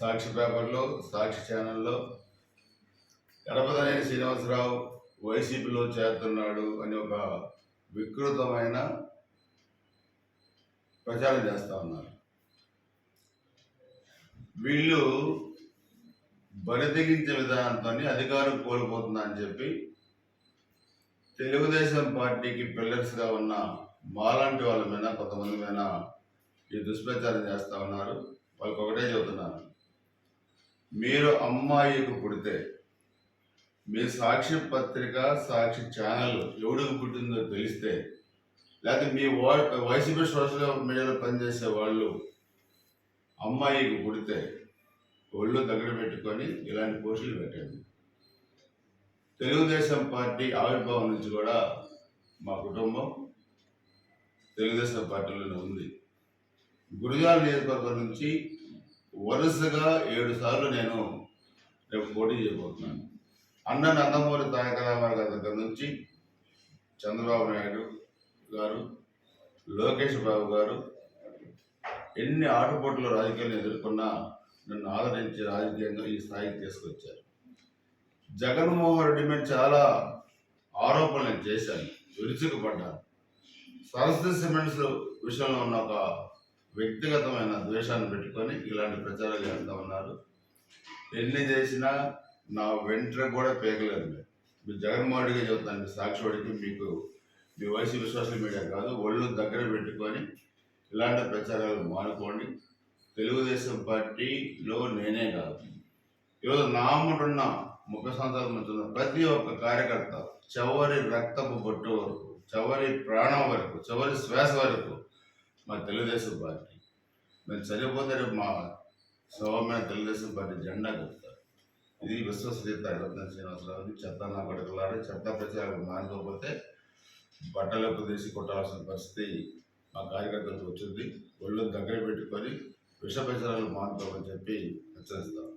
సాక్షి పేపర్లో సాక్షి ఛానల్లో గణపతనేని శ్రీనివాసరావు వైసీపీలో చేరుతున్నాడు అని ఒక వికృతమైన ప్రచారం చేస్తూ ఉన్నారు. వీళ్ళు బరితెగించే విధానంతో అధికారం కోల్పోతుందని చెప్పి తెలుగుదేశం పార్టీకి పిల్లర్స్గా ఉన్న మాలాంటి వాళ్ళ మీద కొంతమంది మీద ఈ దుష్ప్రచారం చేస్తూ ఉన్నారు. వాళ్ళకి ఒకటే చెబుతున్నాను. మీరు అమ్మాయికి పుడితే మీ సాక్షి పత్రిక సాక్షి ఛానల్ ఎవడికి పుట్టిందో తెలిస్తే లేకపోతే మీ వా- వైసీపీ సోషల్ మీడియాలో పనిచేసే వాళ్ళు అమ్మాయికి పుడితే ఒళ్ళు దగ్గర పెట్టుకొని ఇలాంటి పోస్టులు పెట్టండి. తెలుగుదేశం పార్టీ ఆవిర్భావం నుంచి కూడా మా కుటుంబం తెలుగుదేశం పార్టీలోనే ఉంది. గురుజాల నియోజకవర్గం నుంచి వరుసగా ఏడు సార్లు నేను రేపు పోటీ చేయబోతున్నాను. అన్న నందమూరి తారక రామారావు గారి దగ్గర నుంచి చంద్రబాబు నాయుడు గారు లోకేష్ బాబు గారు ఎన్ని ఆటుపోట్లు రాజకీయాలు ఎదుర్కొన్నా నన్ను ఆదరించి రాజకీయంగా ఈ స్థాయికి తీసుకొచ్చారు. జగన్మోహన్ రెడ్డి మీద చాలా ఆరోపణలు నేను చేశాను. విరుచుకుపడ్డాను. సరస్వతి సిమెంట్స్ విషయంలో ఉన్న ఒక వ్యక్తిగతమైన ద్వేషాన్ని పెట్టుకొని ఇలాంటి ప్రచారాలు చేస్తూ ఉన్నారు. ఎన్ని చేసినా నా వెంట్ర కూడా పేకలేదు మీరు మీరు జగన్మోహన్ రెడ్డిగా చెబుతాను సాక్షివాడికి మీకు మీ వయసు విశ్వాసం మీడియా కాదు ఒళ్ళు దగ్గర పెట్టుకొని ఇలాంటి ప్రచారాలు మానుకోండి. తెలుగుదేశం పార్టీలో నేనే కాదు. ఈరోజు నాముడున్న ముఖ సంవత్సరాల నుంచి ఉన్న ప్రతి ఒక్క కార్యకర్త చివరి రక్తపు బొట్టు వరకు చివరి ప్రాణం వరకు చివరి శ్వాస వరకు మా తెలుగుదేశం పార్టీ. మేము చనిపోతే రేపు మా శవమైన తెలుగుదేశం పార్టీ జెండా చెప్తారు ఇది విశ్వసనీయత రత్న శ్రీనివాసరావు చెత్త నా కొడుకులాడే చెత్త ప్రచారం మానుకోకపోతే బట్టలకు తీసి కొట్టాల్సిన పరిస్థితి మా కార్యకర్తలకు వచ్చింది. ఒళ్ళు దగ్గర పెట్టుకొని విష ప్రచారాలు మానుకోమని చెప్పి హెచ్చరిస్తాం.